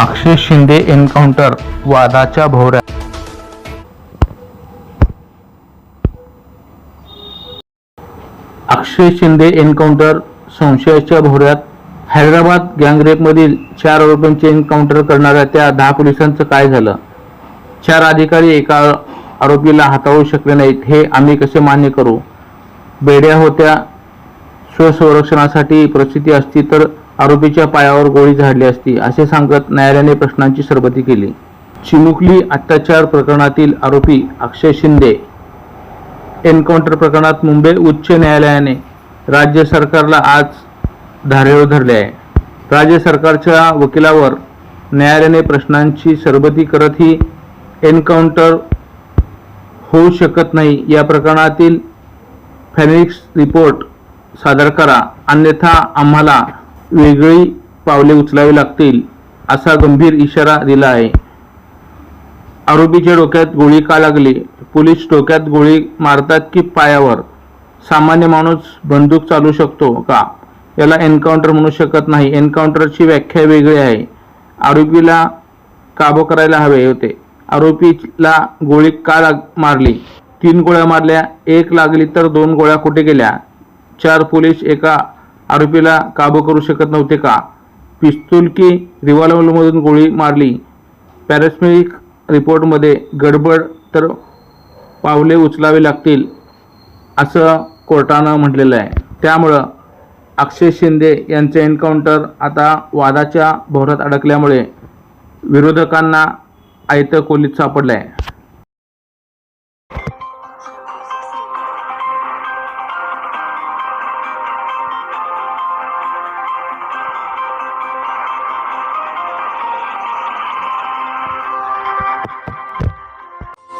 अक्षय Shinde encounter वादाच्या भोवऱ्यात. अक्षय Shinde encounter संशयाच्या भोवऱ्यात. हैदराबाद गँगरेपमधील चार आरोपींचे एन्काउंटर करणाऱ्या त्या दहा पोलिसांचं काय झालं? चार अधिकारी एका आरोपीला हाताळू शकले नाहीत हे आम्ही कसे मान्य करू? बेड्या होत्या. स्वसंरक्षणासाठी प्रसिद्धी असती तर आरोपीच्या पायावर गोळी झाडली असती असे सांगत न्यायालयाने प्रश्नांची सरबती केली. चिमुकली अत्याचार प्रकरणातील आरोपी अक्षय शिंदे एन्काउंटर प्रकरणात मुंबई उच्च न्यायालयाने राज्य सरकारला आज धारेवर धरले आहे. राज्य सरकारच्या वकिलावर न्यायालयाने प्रश्नांची सरबती करत ही एन्काउंटर होऊ शकत नाही. या प्रकरणातील फॅनिक्स रिपोर्ट सादर करा. अन्यथा आम्हाला वेगळी पावले उचलावी लागतील असा गंभीर इशारा दिला आहे. आरोपीच्या डोक्यात गोळी का लागली? पोलीस डोक्यात गोळी मारतात की पायावर? सामान्य माणूस बंदूक चालू शकतो का? याला एन्काउंटर म्हणू शकत नाही. एन्काउंटरची व्याख्या वेगळी आहे. आरोपीला काबू करायला हवे होते. आरोपीला गोळी का लाग मारली? तीन गोळ्या मारल्या एक लागली तर दोन गोळ्या कुठे गेल्या? चार पोलीस एका आरोपीला काबू करू शकत नव्हते का? पिस्तूल की गोळी मारली. पॅरेस्मिक रिपोर्टमध्ये गडबड तर पावले उचलावे लागतील असं कोर्टानं म्हटलेलं आहे. त्यामुळं अक्षय शिंदे यांचे एन्काउंटर आता वादाच्या भोवरात अडकल्यामुळे विरोधकांना आयतं खोलीत सापडलं आहे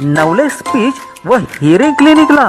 नवले स्पीच व हिअरिंग क्लिनिकला